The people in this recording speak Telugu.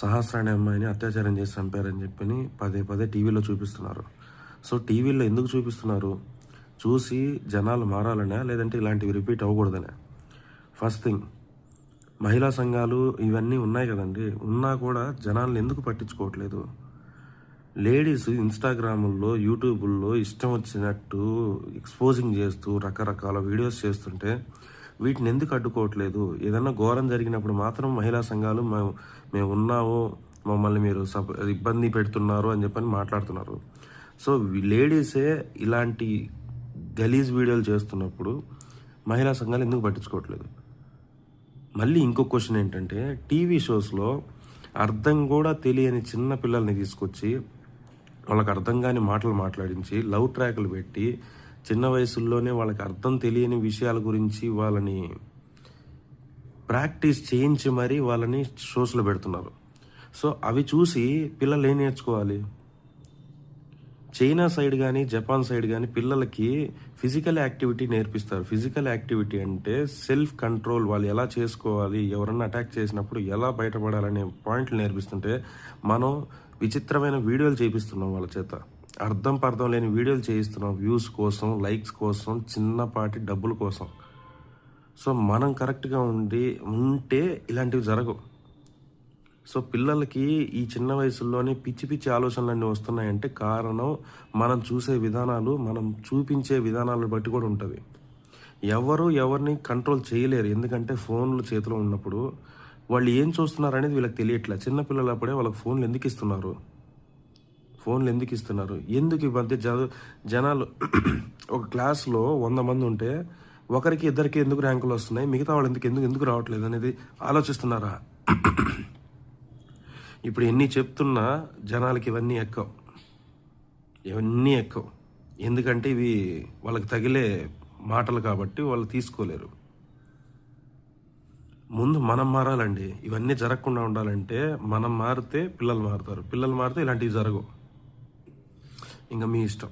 సహస్ర అనే అమ్మాయిని అత్యాచారం చేసి చంపారని చెప్పి పదే పదే టీవీలో చూపిస్తున్నారు. సో టీవీలో ఎందుకు చూపిస్తున్నారు? చూసి జనాలు మారాలనే? లేదంటే ఇలాంటివి రిపీట్ అవ్వకూడదనే? ఫస్ట్ థింగ్ మహిళా సంఘాలు ఇవన్నీ ఉన్నాయి కదండి. ఉన్నా కూడా జనాలను ఎందుకు పట్టించుకోవట్లేదు? లేడీస్ ఇన్స్టాగ్రాముల్లో యూట్యూబుల్లో ఇష్టం వచ్చినట్టు ఎక్స్పోజింగ్ చేస్తూ రకరకాల వీడియోస్ చేస్తుంటే వీటిని ఎందుకు అడ్డుకోవట్లేదు? ఏదన్నా ఘోరం జరిగినప్పుడు మాత్రం మహిళా సంఘాలు మేము మేము ఉన్నాము మమ్మల్ని మీరు సప ఇబ్బంది పెడుతున్నారు అని చెప్పని మాట్లాడుతున్నారు. సో లేడీసే ఇలాంటి గలీజ్ వీడియోలు చేస్తున్నప్పుడు మహిళా సంఘాలు ఎందుకు పట్టించుకోవట్లేదు? మళ్ళీ ఇంకో క్వశ్చన్ ఏంటంటే టీవీ షోస్లో అర్థం కూడా తెలియని చిన్న పిల్లల్ని తీసుకొచ్చి వాళ్ళకి అర్థం కాని మాటలు మాట్లాడించి లవ్ ట్రాక్లు పెట్టి చిన్న వయసుల్లోనే వాళ్ళకి అర్థం తెలియని విషయాల గురించి వాళ్ళని ప్రాక్టీస్ చేయించి మరీ వాళ్ళని షోస్లో పెడుతున్నారు. సో అవి చూసి పిల్లలు ఏం నేర్చుకోవాలి? చైనా సైడ్ కానీ జపాన్ సైడ్ కానీ పిల్లలకి ఫిజికల్ యాక్టివిటీ నేర్పిస్తారు. ఫిజికల్ యాక్టివిటీ అంటే సెల్ఫ్ కంట్రోల్ వాళ్ళు ఎలా చేసుకోవాలి ఎవరన్నా అటాక్ చేసినప్పుడు ఎలా బయటపడాలనే పాయింట్లు నేర్పిస్తుంటే మనం విచిత్రమైన వీడియోలు చేపిస్తున్నాం వాళ్ళ చేత. అర్థం పర్థం లేని వీడియోలు చేయిస్తున్నాం వ్యూస్ కోసం లైక్స్ కోసం చిన్నపాటి డబ్బుల కోసం. సో మనం కరెక్ట్గా ఉండి ఉంటే ఇలాంటివి జరగవు. సో పిల్లలకి ఈ చిన్న వయసుల్లోనే పిచ్చి పిచ్చి ఆలోచనలన్నీ వస్తున్నాయంటే కారణం మనం చూసే విధానాలు మనం చూపించే విధానాలను బట్టి కూడా ఉంటుంది. ఎవరు ఎవరిని కంట్రోల్ చేయలేరు. ఎందుకంటే ఫోన్లు చేతిలో ఉన్నప్పుడు వాళ్ళు ఏం చూస్తున్నారు అనేది వీళ్ళకి తెలియట్లే. చిన్నపిల్లలప్పుడే వాళ్ళకి ఫోన్లు ఎందుకు ఇస్తున్నారు? ఫోన్లు ఎందుకు ఇస్తున్నారు? ఎందుకు ఈ మధ్య జ జనాలు ఒక క్లాస్లో వంద మంది ఉంటే ఒకరికి ఇద్దరికి ఎందుకు ర్యాంకులు వస్తున్నాయి? మిగతా వాళ్ళు ఎందుకు ఎందుకు ఎందుకు రావట్లేదు అనేది ఆలోచిస్తున్నారా? ఇప్పుడు ఎన్ని చెప్తున్నా జనాలకి ఇవన్నీ ఎక్కవు. ఇవన్నీ ఎక్కవు. ఎందుకంటే ఇవి వాళ్ళకి తగిలే మాటలు కాబట్టి వాళ్ళు తీసుకోలేరు. ముందు మనం మారాలండి. ఇవన్నీ జరగకుండా ఉండాలంటే మనం మారితే పిల్లలు మారుతారు. పిల్లలు మారితే ఇలాంటివి జరగవు. ఇంకా మీ ఇష్టం